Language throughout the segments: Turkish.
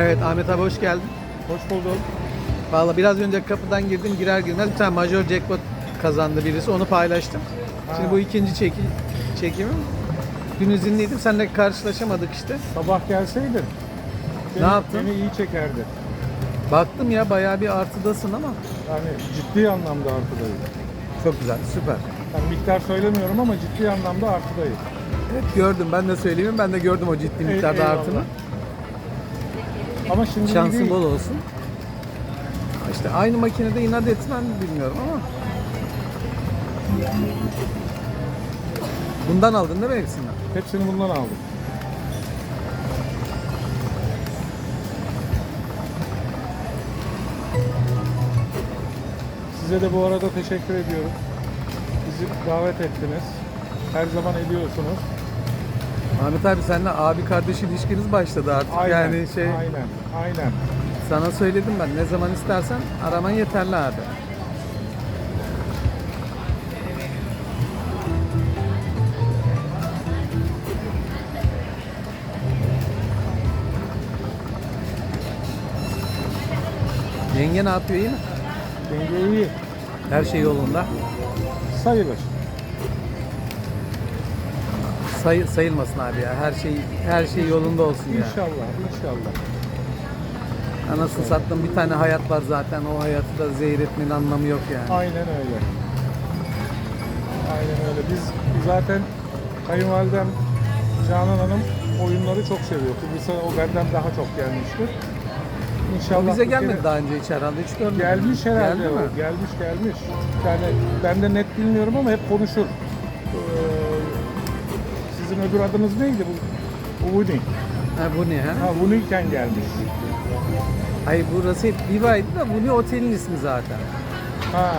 Evet Ahmet abi hoş geldin. Hoş bulduk. Valla biraz önce kapıdan girdim girer girmez bir tane major jackpot kazandı birisi onu paylaştım. Şimdi Ha. bu ikinci çeki, çekimim. Dün izinliydim seninle karşılaşamadık işte. Sabah gelseydin. Ne yaptın? Beni iyi çekerdi. Baktım ya bayağı bir artıdasın ama Yani ciddi anlamda artıdayım. çok güzel süper. Yani miktar söylemiyorum ama ciddi anlamda artıdayım. Evet gördüm ben de söyleyeyim ben de gördüm o ciddi Ey- miktarda eyvallah. artını. Ama şimdi Şansın değil. bol olsun. İşte aynı makinede inat etmen bilmiyorum ama. Bundan aldın değil mi hepsinden? Hepsini bundan aldım. Size de bu arada teşekkür ediyorum. Bizi davet ettiniz. Her zaman ediyorsunuz. Ahmet abi seninle abi kardeş ilişkiniz başladı artık. Aynen, yani şey aynen, aynen. sana söyledim ben ne zaman istersen araman yeterli abi. Yenge ne yapıyor iyi mi? Denge iyi. Her şey yolunda. Sayılır. Say, sayılmasın abi ya. Her şey her şey yolunda olsun ya. İnşallah, inşallah. Anasını sattım bir tane hayat var zaten. O hayatı da zehir etmenin anlamı yok yani. Aynen öyle. Aynen öyle. Biz zaten kayınvalidem Canan Hanım oyunları çok seviyor. Kıbrıs'a o benden daha çok gelmiştir. İnşallah bize bu gelmedi kere- daha önce hiç herhalde hiç görmedim. Gelmiş herhalde Geldi o. mi? Gelmiş gelmiş. Yani ben de net bilmiyorum ama hep konuşur. Sizin öbür adınız neydi bu? Uni. Ha bu ne ha? Ha Uni'yken gelmiş. Hayır burası hep Viva'ydı da bu ne otelin ismi zaten. Ha,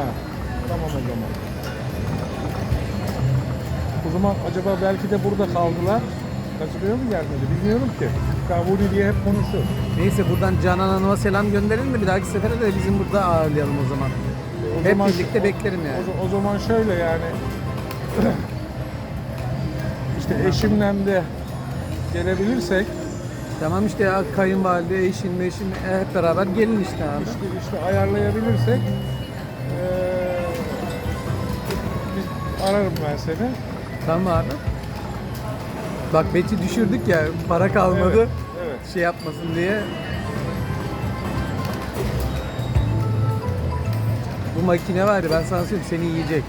tamam o zaman. O zaman acaba belki de burada kaldılar. Kaçırıyor mu gelmedi bilmiyorum ki. Kavuni diye hep konuşuyor. Neyse buradan Canan Hanım'a selam gönderelim de bir dahaki sefere de bizim burada ağırlayalım o zaman. O Hep zaman- birlikte beklerim yani. O, o zaman şöyle yani. işte eşimle de gelebilirsek Tamam işte ya kayınvalide, eşin, meşin e, hep beraber gelin işte abi. işte, işte ayarlayabilirsek eee biz ararım ben seni. Tamam abi. Bak beti düşürdük ya para kalmadı. Evet, evet. Şey yapmasın diye. Bu makine var ya ben sana söyleyeyim seni yiyecek.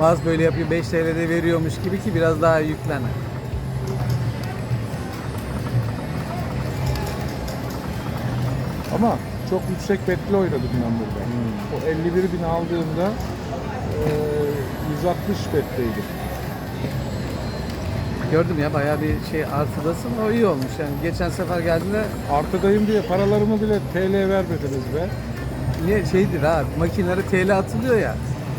Bazı böyle yapıyor 5 TL'de veriyormuş gibi ki biraz daha yüklen. Ama çok yüksek betli oynadım ben burada. O 51 bin aldığımda eee 160 betleydi. Gördüm ya bayağı bir şey artıdasın o iyi olmuş yani. Geçen sefer geldiğinde Artıdayım diye paralarımı bile TL vermediniz be. niye şeydir abi makinelere TL atılıyor ya.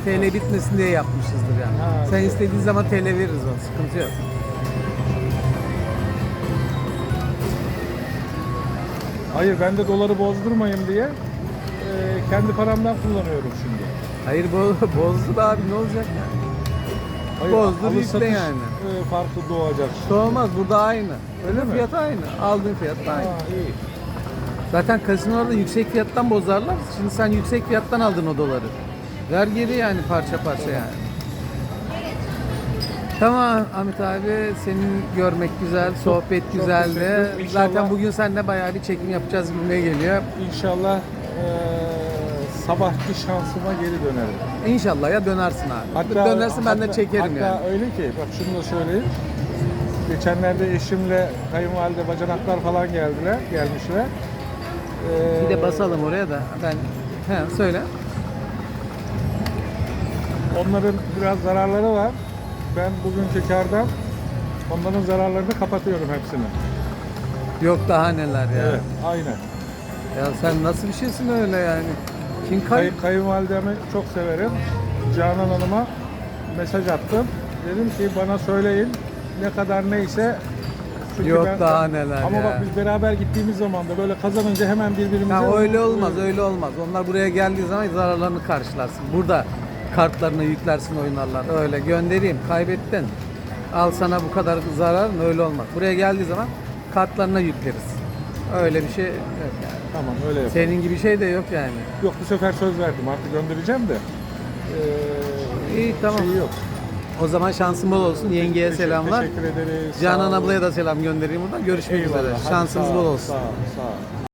TL bitmesin diye yapmışızdır yani. Ha, Sen istediğin zaman TL veririz onu sıkıntı yok. Hayır ben de doları bozdurmayın diye eee, kendi paramdan kullanıyorum şimdi. Hayır bo bozdu da abi ne olacak ya? Hayır, Bozdur alış satış, yani. eee, farkı doğacak. Doğmaz burada aynı. Öyle mi? Fiyat aynı. Aldığın fiyat da aynı. Ha, iyi. Zaten kasinolarda yüksek fiyattan bozarlar. Şimdi sen yüksek fiyattan aldın o doları. Ver geri yani parça parça yani. Tamam Ahmet abi senin görmek güzel, sohbet çok güzeldi. teşekkür- İnşallah- Zaten bugün seninle bayağı bir çekim yapacağız gibime geliyor. İnşallah eee, sabahki şansıma geri dönerim. İnşallah ya dönersin abi. dönersin ben de hatta- çekerim hatta yani. öyle ki bak şunu da söyleyeyim. Geçenlerde eşimle kayınvalide bacanaklar falan geldiler, gelmişler. Ee, Bir de basalım oraya da. Ben he, söyle. Onların biraz zararları var. Ben bugünkü kardan onların zararlarını kapatıyorum hepsini. Yok daha neler ya. Evet, aynen. Ya sen nasıl bir şeysin öyle yani? Kim kay? Kay, kayınvalidemi çok severim. Canan Hanım'a mesaj attım. Dedim ki bana söyleyin ne kadar neyse. Çünkü Yok daha neler Ama ya. bak biz beraber gittiğimiz zaman da böyle kazanınca hemen birbirimize... Ya öyle olmaz, öyle olmaz. Onlar buraya geldiği zaman zararlarını karşılarsın. Burada kartlarını yüklersin oynarlar. Öyle göndereyim, kaybettin. Al sana bu kadar zarar öyle olmaz. Buraya geldiği zaman kartlarına yükleriz. Öyle bir şey yok yani. Tamam öyle yapalım. Senin gibi şey de yok yani. Yok bu sefer söz verdim artık göndereceğim de. Ee, İyi, tamam. Şeyi yok. O zaman şansın bol olsun. Yengeye Teşekkür- selamlar. Teşekkür ederiz. Canan ablaya da selam göndereyim buradan. Görüşmek Eyvallah. üzere. Hadi Şansınız sağ bol ol, olsun. Sağ ol, sağ ol.